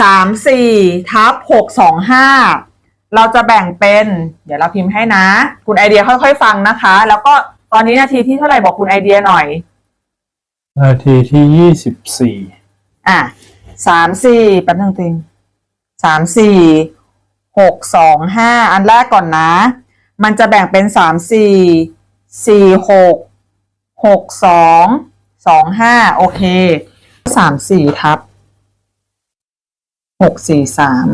สามสี่ทับหกสองห้าเราจะแบ่งเป็น เดี๋ยวเราพิมพ์ให้นะ คุณไอเดียค่อยๆฟังนะคะ แล้วก็ตอนนี้นาทีที่เท่าไหร่บอกคุณไอเดียหน่อย นาทีที่ยี่สิบสี่อะสามสี่แป๊บนึงติงสามสี่หกสองห้าอันแรกก่อนนะ มันจะแบ่งเป็นสามสี่สี่หกหกสองสองห้าโอเคสามสี่ทับ หกสี่สาม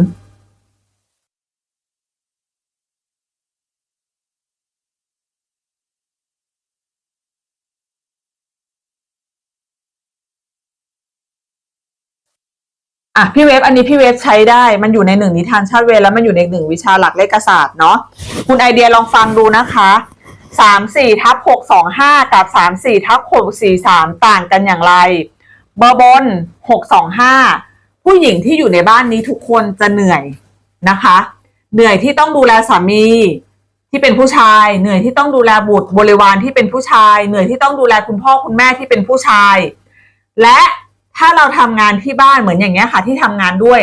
อะพี่เวฟอันนี้พี่เวฟใช้ได้มันอยู่ในหนึ่งนิทานชาติเวรแล้วมันอยู่ในหนึ่งวิชาหลักเลขศาสตร์เนาะคุณไอเดียลองฟังดูนะคะสามสี่ทับหกสองห้ากับสามสี่ทับหกสี่สามต่างกันอย่างไร เบอร์บนหกสองห้า ผู้หญิงที่อยู่ในบ้านนี้ทุกคนจะเหนื่อยนะคะ เหนื่อยที่ต้องดูแลสามีที่เป็นผู้ชาย เหนื่อยที่ต้องดูแลบุตรบริวารที่เป็นผู้ชาย เหนื่อยที่ต้องดูแลคุณพ่อคุณแม่ที่เป็นผู้ชาย และถ้าเราทำงานที่บ้านเหมือนอย่างเงี้ยค่ะ ที่ทำงานด้วย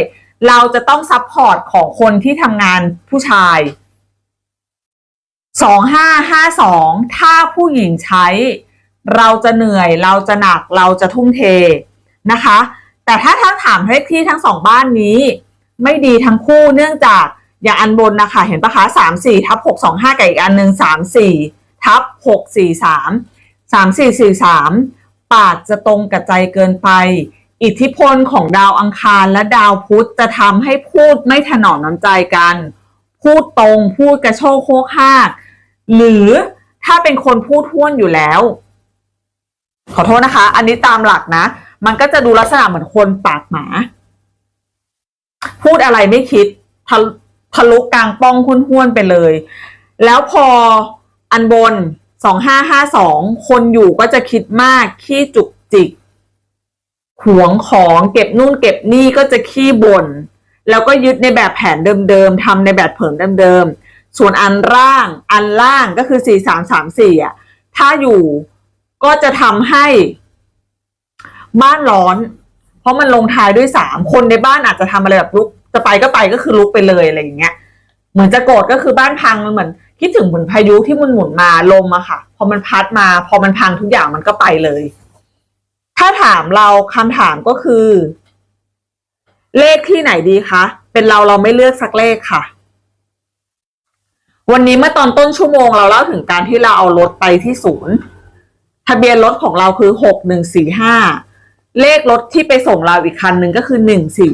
เราจะต้องซัพพอร์ตของคนที่ทำงานผู้ชายสองห้าห้าสองถ้าผู้หญิงใช้ เราจะเหนื่อย เราจะหนักเราจะทุ่มเทนะคะ แต่ถ้าทั้งถามเลขที่ทั้งสองบ้านนี้ ไม่ดีทั้งคู่เนื่องจากอย่างอันบนนะคะเห็นปะคะสามสี่ทับหกสองห้ากับอีกอันหนึ่งสามสี่ทับหกสี่สามสามสี่สี่สามปากจะตรงกับใจเกินไป อิทธิพลของดาวอังคารและดาวพุธจะทำให้พูดไม่ถนอมน้ำใจกัน พูดตรงพูดกระโชกโคกหากหรือถ้าเป็นคนพูดท้วนอยู่แล้ว ขอโทษนะคะ อันนี้ตามหลักนะ มันก็จะดูลักษณะเหมือนคนปากหมา พูดอะไรไม่คิดทะทะลุกลางป้องคุ้นห้วนไปเลย แล้วพออันบนสองห้าห้าสองคนอยู่ก็จะคิดมาก ขี้จุกจิกหวงของเก็บนู่นเก็บนี่ก็จะขี้บ่นแล้วก็ยึดในแบบแผนเดิมๆทำในแบบเผิมเดิมๆส่วนอันร่างอันล่างก็คือสี่สามสามสี่อะถ้าอยู่ก็จะทำให้ บ้านร้อน เพราะมันลงท้ายด้วยสามคนในบ้านอาจจะทำอะไรแบบลุกจะไปก็ไปก็คือลุกไปเลยอะไรอย่างเงี้ย เหมือนจะโกรธก็คือบ้านพังมันเหมือนคิดถึงเหมือนพายุที่มันหมุนมาลมอะค่ะ พอมันพัดมา พอมันพังทุกอย่างมันก็ไปเลย ถ้าถามเราคำถามก็คือ เลขที่ไหนดีคะเป็นเราเราไม่เลือกสักเลขค่ะ วันนี้เมื่อตอนต้นชั่วโมงเราเล่าถึงการที่เราเอารถไปที่ศูนย์ทะเบียนรถของเราคือหกหนึ่งสี่ห้า เลขรถที่ไปส่งเราอีกคันหนึ่งก็คือหนึ่งสี่